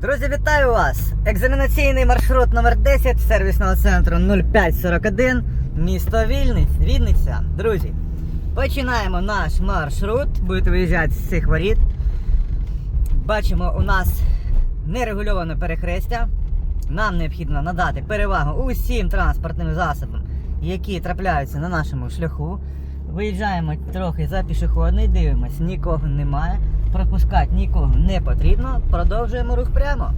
Друзі, вітаю вас! Екзаменаційний маршрут номер 10 сервісного центру 0541, місто Вільниць, Вінниця. Друзі, починаємо наш маршрут. Будете виїжджати з цих воріт. Бачимо, у нас нерегульоване перехрестя. Нам необхідно надати перевагу усім транспортним засобам, які трапляються на нашому шляху. Виїжджаємо трохи за пішохідний, дивимось, нікого немає. Пропускати нікого не потрібно. Продовжуємо рух прямо.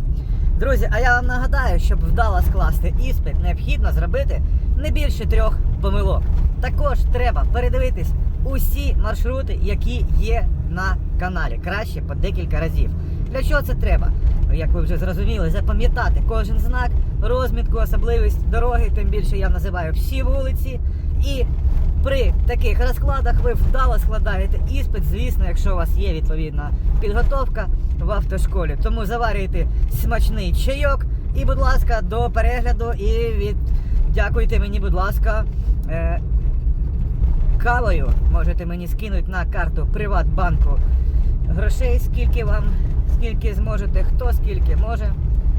Друзі, а я вам нагадаю, щоб вдало скласти іспит, необхідно зробити не більше трьох помилок. Також треба передивитись усі маршрути, які є на каналі. Краще по декілька разів. Для чого це треба? Як ви вже зрозуміли, запам'ятати кожен знак, розмітку, особливість дороги, тим більше я називаю всі вулиці. І при таких розкладах ви вдало складаєте іспит, звісно, якщо у вас є відповідна підготовка в автошколі. Тому заварюйте смачний чайок і, будь ласка, до перегляду і від... дякуйте мені, будь ласка, е... кавою. Можете мені скинути на карту Приватбанку грошей, скільки вам, скільки зможете, хто скільки може.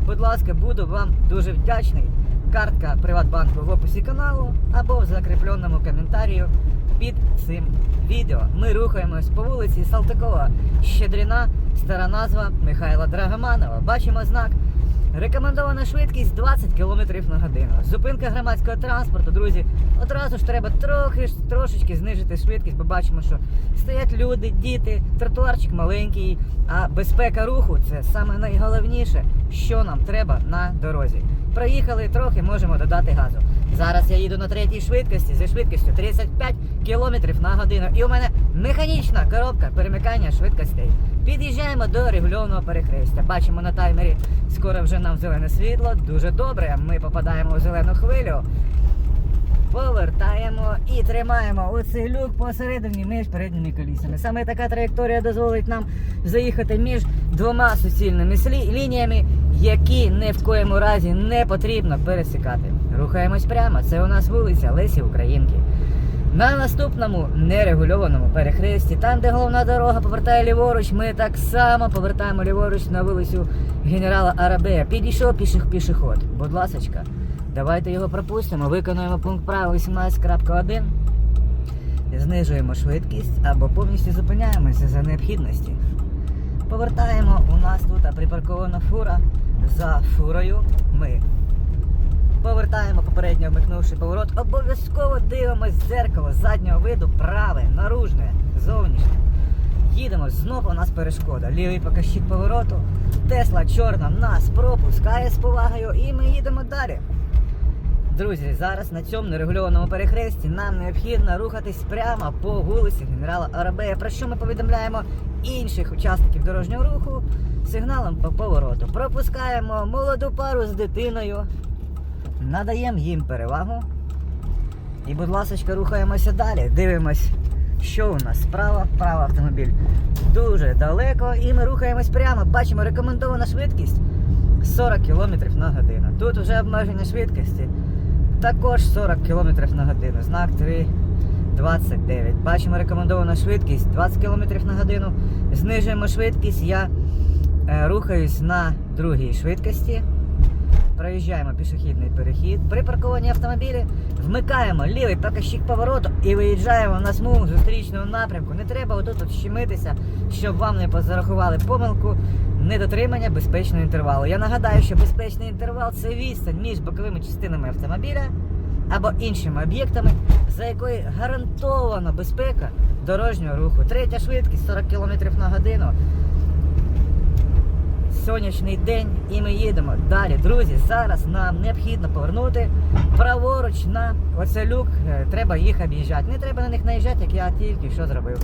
Будь ласка, буду вам дуже вдячний. Картка Приватбанку в описі каналу або в закріпленому коментарі під цим відео. Ми рухаємось по вулиці Салтикова, Щедріна, стара назва Михайла Драгоманова. Бачимо знак. Рекомендована швидкість 20 км на годину. Зупинка громадського транспорту, друзі. Одразу ж треба трохи трошечки знижити швидкість, бо бачимо, що стоять люди, діти, тротуарчик маленький, а безпека руху це саме найголовніше, що нам треба на дорозі. Проїхали трохи, можемо додати газу. Зараз я їду на третій швидкості зі швидкістю 35 км на годину. І у мене механічна коробка перемикання швидкостей. Під'їжджаємо до регульованого перехрестя. Бачимо на таймері, скоро вже нам зелене світло. Дуже добре. Ми попадаємо у зелену хвилю. Повертаємо і тримаємо оцей люк посередині між передніми колісами. Саме така траєкторія дозволить нам заїхати між двома суцільними лініями, які ні в коєму разі не потрібно пересікати. Рухаємось прямо. Це у нас вулиця Лесі Українки. На наступному нерегульованому перехресті, там, де головна дорога повертає ліворуч, ми так само повертаємо ліворуч на вулицю генерала Арабея. Підійшов піших пішоход. Будь ласочка, давайте його пропустимо, виконуємо пункт правил 18.1. Знижуємо швидкість або повністю зупиняємося за необхідності. Повертаємо, у нас тут припаркована фура. За фурою ми Повертаємо попередньо вмикнувши поворот. Обов'язково дивимось в дзеркало заднього виду, праве, наружне, зовнішнє. Їдемо, знову у нас перешкода. Лівий показчик повороту. Тесла чорна нас пропускає з повагою і ми їдемо далі. Друзі, зараз на цьому нерегульованому перехресті нам необхідно рухатись прямо по вулиці генерала Арабея, про що ми повідомляємо інших учасників дорожнього руху сигналом по повороту. Пропускаємо молоду пару з дитиною, надаємо їм перевагу. І, будь ласка, рухаємося далі. Дивимось, що у нас справа, правий автомобіль дуже далеко, і ми рухаємось прямо. Бачимо рекомендована швидкість 40 км на годину. Тут вже обмеження швидкості. Також 40 км на годину. Знак 3,29. Бачимо рекомендовану швидкість 20 км на годину. Знижуємо швидкість. Я е, рухаюсь на другій швидкості. Проїжджаємо пішохідний перехід. При паркуванні автомобілі вмикаємо лівий показчик повороту і виїжджаємо на смугу зустрічного напрямку. Не треба отут от щемитися, щоб вам не зарахували помилку недотримання безпечного інтервалу. Я нагадаю, що безпечний інтервал це відстань між боковими частинами автомобіля або іншими об'єктами, за якою гарантована безпека дорожнього руху. Третя швидкість 40 км на годину сонячний день і ми їдемо далі. Друзі, зараз нам необхідно повернути праворуч на оце люк. Е, Треба їх об'їжджати. Не треба на них наїжджати, як я тільки що зробив.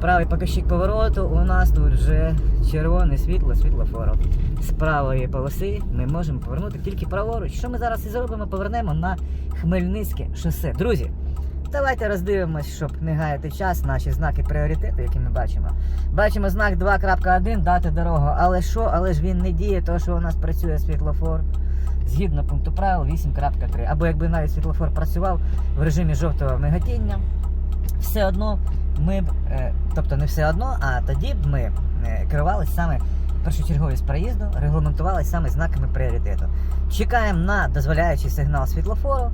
Правий показчик повороту, у нас тут вже червоне світло, світлофору. З правої полоси ми можемо повернути тільки праворуч. Що ми зараз і зробимо? Повернемо на Хмельницьке шосе. Друзі, давайте роздивимось, щоб не гаяти час, наші знаки пріоритету, які ми бачимо. Бачимо знак 2.1 дати дорогу. Але що? Але ж він не діє, тому що у нас працює світлофор. Згідно пункту правил 8.3. Або якби навіть світлофор працював в режимі жовтого мигатіння, все одно ми б, е, тобто не все одно, а тоді б ми е, керувалися саме першочерговість проїзду регламентувалась саме знаками пріоритету. Чекаємо на дозволяючий сигнал світлофору.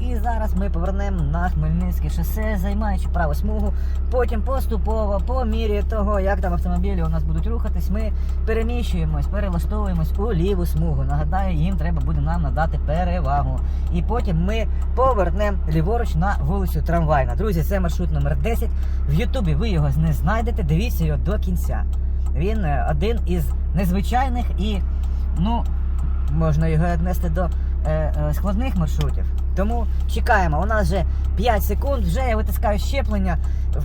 І зараз ми повернемо на Хмельницьке шосе, займаючи праву смугу. Потім поступово, по мірі того, як там автомобілі у нас будуть рухатись, ми переміщуємось, перелаштовуємось у ліву смугу. Нагадаю, їм треба буде нам надати перевагу. І потім ми повернемо ліворуч на вулицю Трамвайна. Друзі, це маршрут номер 10. В Ютубі ви його не знайдете. Дивіться його до кінця. Він е, один із незвичайних і, ну, можна його віднести до складних маршрутів. Тому чекаємо. У нас вже 5 секунд, вже я витискаю щеплення,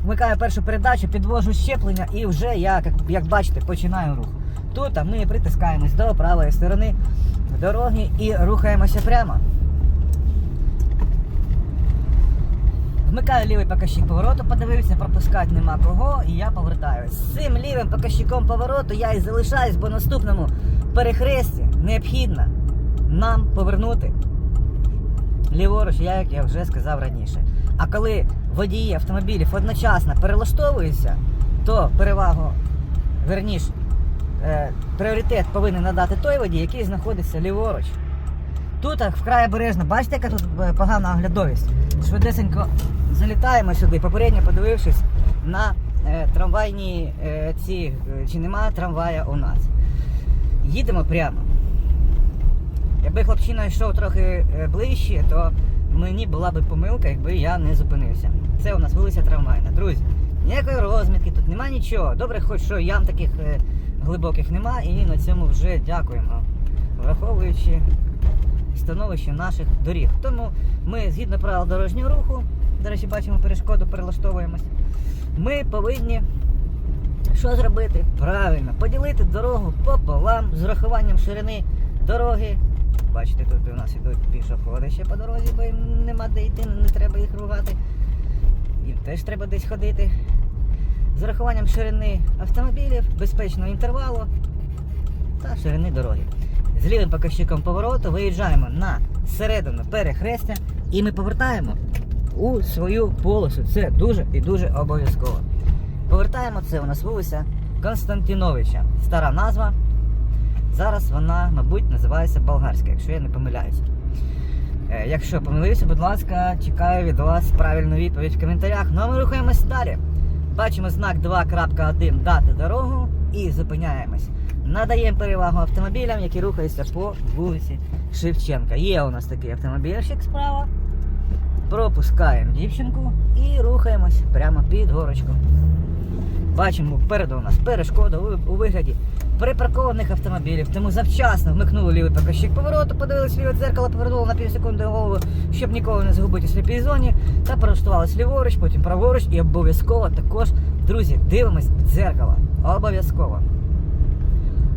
вмикаю першу передачу, підвожу щеплення і вже я, як, як бачите, починаю рух. Тут а ми притискаємось до правої сторони дороги і рухаємося прямо. Вмикаю лівий показчик повороту, подивився, пропускати нема кого, і я повертаю. З цим лівим показчиком повороту я і залишаюсь, бо наступному перехресті необхідно нам повернути ліворуч, як я вже сказав раніше. А коли водії автомобілів одночасно перелаштовуються, то перевагу, верніш, е, пріоритет повинен надати той водій, який знаходиться ліворуч. Тут вкрай обережно, бачите, яка тут е, погана оглядовість. Швидесенько залітаємо сюди, попередньо подивившись на е, трамвайні е, ці, е, чи немає трамвая у нас. Їдемо прямо. Якби хлопчина йшов трохи е, ближче, то мені була би помилка, якби я не зупинився. Це у нас вулиця трамвайна. Друзі, ніякої розмітки, тут нема нічого. Добре, хоч що ям таких е, глибоких нема, і на цьому вже дякуємо. Враховуючи становище наших доріг. Тому ми, згідно правил дорожнього руху, до речі, бачимо перешкоду, перелаштовуємось. Ми повинні що зробити? Правильно, поділити дорогу пополам з урахуванням ширини дороги. Бачите, тут у нас ідуть пішоходи ще по дорозі, бо їм нема де йти, не треба їх ругати. Їм теж треба десь ходити. З урахуванням ширини автомобілів, безпечного інтервалу та ширини дороги. З лівим показчиком повороту виїжджаємо на середину перехрестя і ми повертаємо у свою полосу. Це дуже і дуже обов'язково. Повертаємо це у нас вулиця Константиновича. Стара назва. Зараз вона, мабуть, називається Болгарська, якщо я не помиляюся. Е, Якщо помилився, будь ласка, чекаю від вас правильну відповідь в коментарях. Ну а ми рухаємось далі. Бачимо знак 2.1 дати дорогу і зупиняємось. Надаємо перевагу автомобілям, які рухаються по вулиці Шевченка. Є у нас такий автомобільщик справа. Пропускаємо дівчинку і рухаємось прямо під горочку. Бачимо, попереду у нас перешкода у, у вигляді припаркованих автомобілів. Тому завчасно вмикнули лівий показчик повороту, подивилися ліве дзеркало, повернули на півсекунди голову, щоб ніколи не загубити сліпій зоні. Та перелаштувалися ліворуч, потім праворуч і обов'язково також, друзі, дивимось в дзеркало. Обов'язково.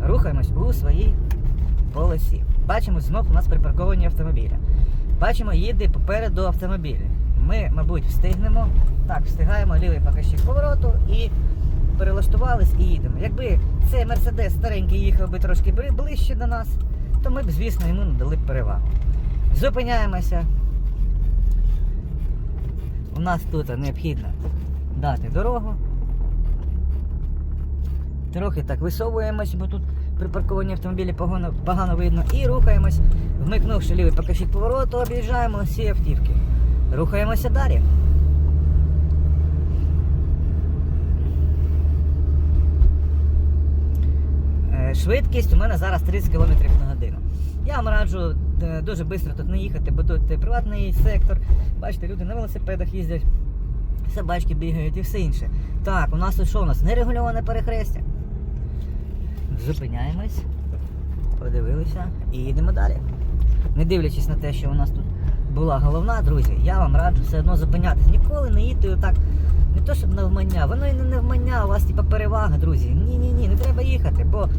Рухаємось у своїй полосі. Бачимо, знов у нас припарковані автомобілі. Бачимо, їде попереду автомобілі. Ми, мабуть, встигнемо. Так, встигаємо лівий показчик повороту і перелаштувались і їдемо. Якби цей мерседес старенький їхав би трошки ближче до нас, то ми б, звісно, йому надали б перевагу. Зупиняємося. У нас тут необхідно дати дорогу. Трохи так висовуємось, бо тут припарковані автомобілі погано, погано видно. І рухаємось, вмикнувши лівий показчик повороту, об'їжджаємо всі автівки. Рухаємося далі. Е, Швидкість у мене зараз 30 км на годину. Я вам раджу е, дуже швидко тут не їхати, бо тут е, приватний сектор. Бачите, люди на велосипедах їздять, собачки бігають і все інше. Так, у нас що у нас? Нерегульоване перехрестя. Зупиняємось, подивилися і їдемо далі. Не дивлячись на те, що у нас тут була головна, друзі, я вам раджу все одно зупинятись. Ніколи не їдьте отак, не то щоб навмання, воно і не навмання, у вас типа перевага, друзі. Ні, ні, ні, не треба їхати, бо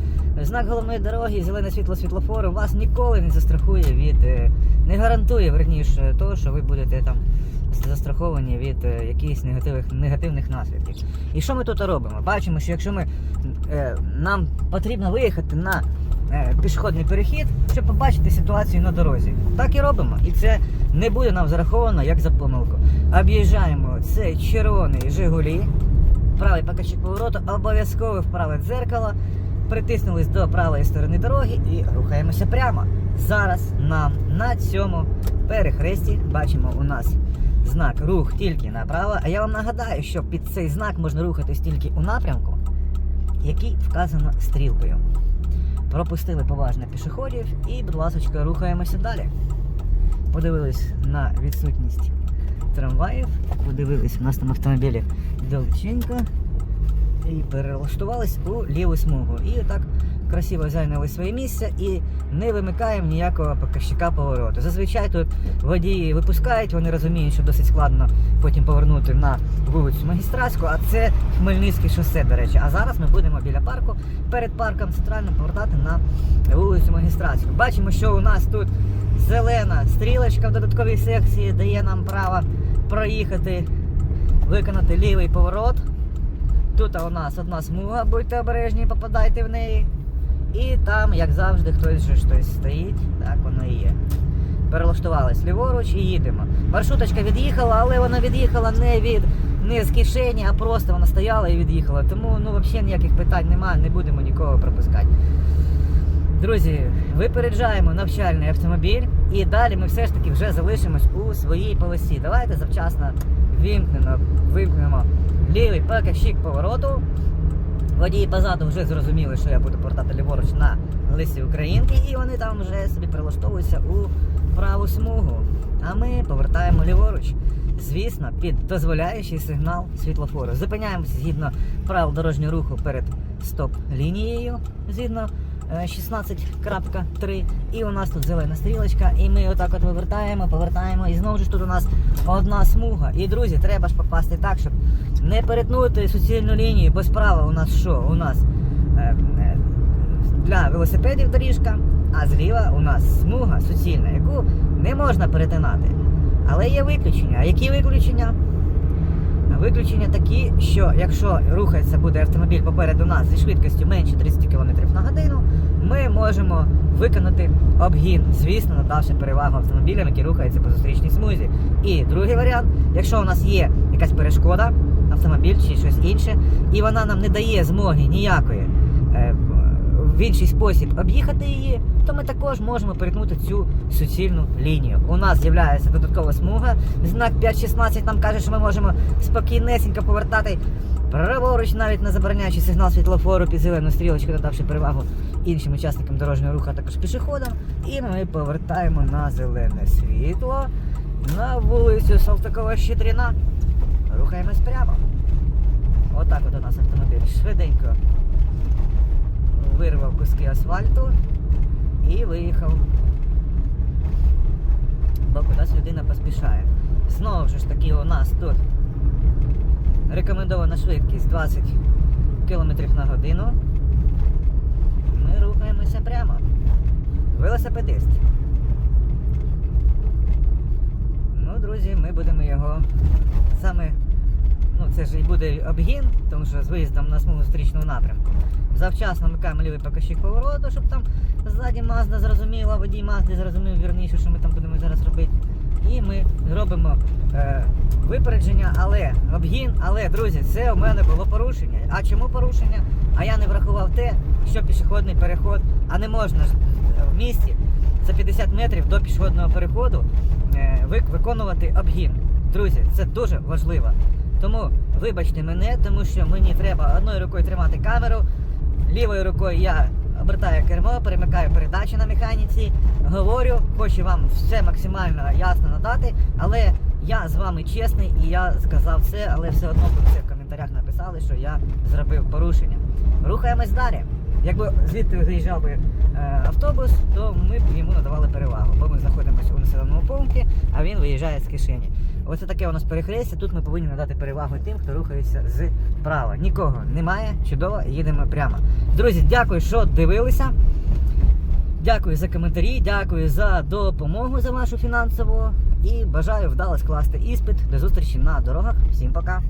знак головної дороги, зелене світло світлофору вас ніколи не застрахує від, е, не гарантує верніше того, що ви будете там застраховані від е, якихось негативних, негативних наслідків. І що ми тут робимо? Бачимо, що якщо ми, е, нам потрібно виїхати на пішохідний перехід, щоб побачити ситуацію на дорозі. Так і робимо. І це не буде нам зараховано як за помилку. Об'їжджаємо цей червоний Жигулі, правий покажчик повороту, обов'язково в праве дзеркало. Притиснулись до правої сторони дороги і рухаємося прямо. Зараз нам на цьому перехресті бачимо у нас знак рух тільки направо. А я вам нагадаю, що під цей знак можна рухатись тільки у напрямку, який вказано стрілкою. Пропустили поважно пішоходів і, будь ласка, рухаємося далі. Подивились на відсутність трамваїв, подивились, у нас там автомобілі довченько і перелаштувались у ліву смугу. І так красиво зайняли своє місце і не вимикаємо ніякого показчика повороту. Зазвичай тут водії випускають, вони розуміють, що досить складно потім повернути на вулицю Магістратську, а це Хмельницьке шосе, до речі. А зараз ми будемо біля парку, перед парком центральним повертати на вулицю Магістратську. Бачимо, що у нас тут зелена стрілочка в додатковій секції дає нам право проїхати, виконати лівий поворот. Тут у нас одна смуга, будьте обережні, попадайте в неї. І там, як завжди, хтось же щось стоїть, так воно і є. Перелаштувались ліворуч і їдемо. Маршруточка від'їхала, але вона від'їхала не від не з кишені, а просто вона стояла і від'їхала. Тому ну взагалі ніяких питань немає, не будемо нікого пропускати. Друзі, випереджаємо навчальний автомобіль і далі ми все ж таки вже залишимось у своїй полосі. Давайте завчасно вимкнемо, вимкнемо лівий показчик повороту. Водії позаду вже зрозуміли, що я буду повертати ліворуч на лисі Українки, і вони там вже собі прилаштовуються у праву смугу. А ми повертаємо ліворуч. Звісно, під дозволяючий сигнал світлофору. Зупиняємося згідно правил дорожнього руху перед стоп-лінією, згідно 16.3. І у нас тут зелена стрілочка, і ми отак от вивертаємо, повертаємо. І знову ж тут у нас одна смуга. І друзі, треба ж попасти так, щоб не перетнути суцільну лінію, бо справа у нас що? У нас е, е, для велосипедів доріжка, а зліва у нас смуга суцільна, яку не можна перетинати. Але є виключення. А які виключення? Виключення такі, що якщо рухається буде автомобіль попереду нас зі швидкістю менше 30 км на годину, ми можемо виконати обгін, звісно, надавши перевагу автомобілям, які рухаються по зустрічній смузі. І другий варіант, якщо у нас є якась перешкода, автомобіль чи щось інше, і вона нам не дає змоги ніякої е, в інший спосіб об'їхати її, то ми також можемо перетнути цю суцільну лінію. У нас з'являється додаткова смуга. Знак 5.16 нам каже, що ми можемо спокійнесенько повертати праворуч, навіть не забороняючи сигнал світлофору під зелену стрілочку, надавши перевагу іншим учасникам дорожнього руху, а також пішоходам. І ми повертаємо на зелене світло на вулицю Салтакова Щедріна. Рухаємось прямо. Отак от у нас автомобіль швиденько вирвав куски асфальту і виїхав. Бо кудись людина поспішає. Знову ж таки у нас тут рекомендована швидкість 20 км на годину. Рухаємося прямо. Велосипедист. Ну, друзі, ми будемо його саме. Ну, це ж і буде обгін, тому що з виїздом на смугу зустрічного напрямку. Завчасно вмикаємо лівий покажчик повороту, щоб там ззаді Мазда зрозуміла, водій Мазди зрозумів вірніше, що ми там будемо зараз робити. І ми зробимо е, випередження, але обгін, але, друзі, це у мене було порушення. А чому порушення? А я не врахував те, що пішохідний переход, а не можна ж в місті за 50 метрів до пішохідного переходу е, вик- виконувати обгін. Друзі, це дуже важливо. Тому вибачте мене, тому що мені треба одною рукою тримати камеру, лівою рукою я обертаю кермо, перемикаю передачі на механіці, говорю, хочу вам все максимально ясно надати, але я з вами чесний і я сказав все, але все одно це в коментарях написали, що я зробив порушення. Рухаємось далі. Якби звідти виїжджав би автобус, то ми йому надавали перевагу, бо ми знаходимося у населеному пункті, а він виїжджає з кишені. Оце таке у нас перехрестя. Тут ми повинні надати перевагу тим, хто рухається з права. Нікого немає, чудово, їдемо прямо. Друзі, дякую, що дивилися. Дякую за коментарі, дякую за допомогу за вашу фінансову і бажаю вдало скласти іспит. До зустрічі на дорогах. Всім пока!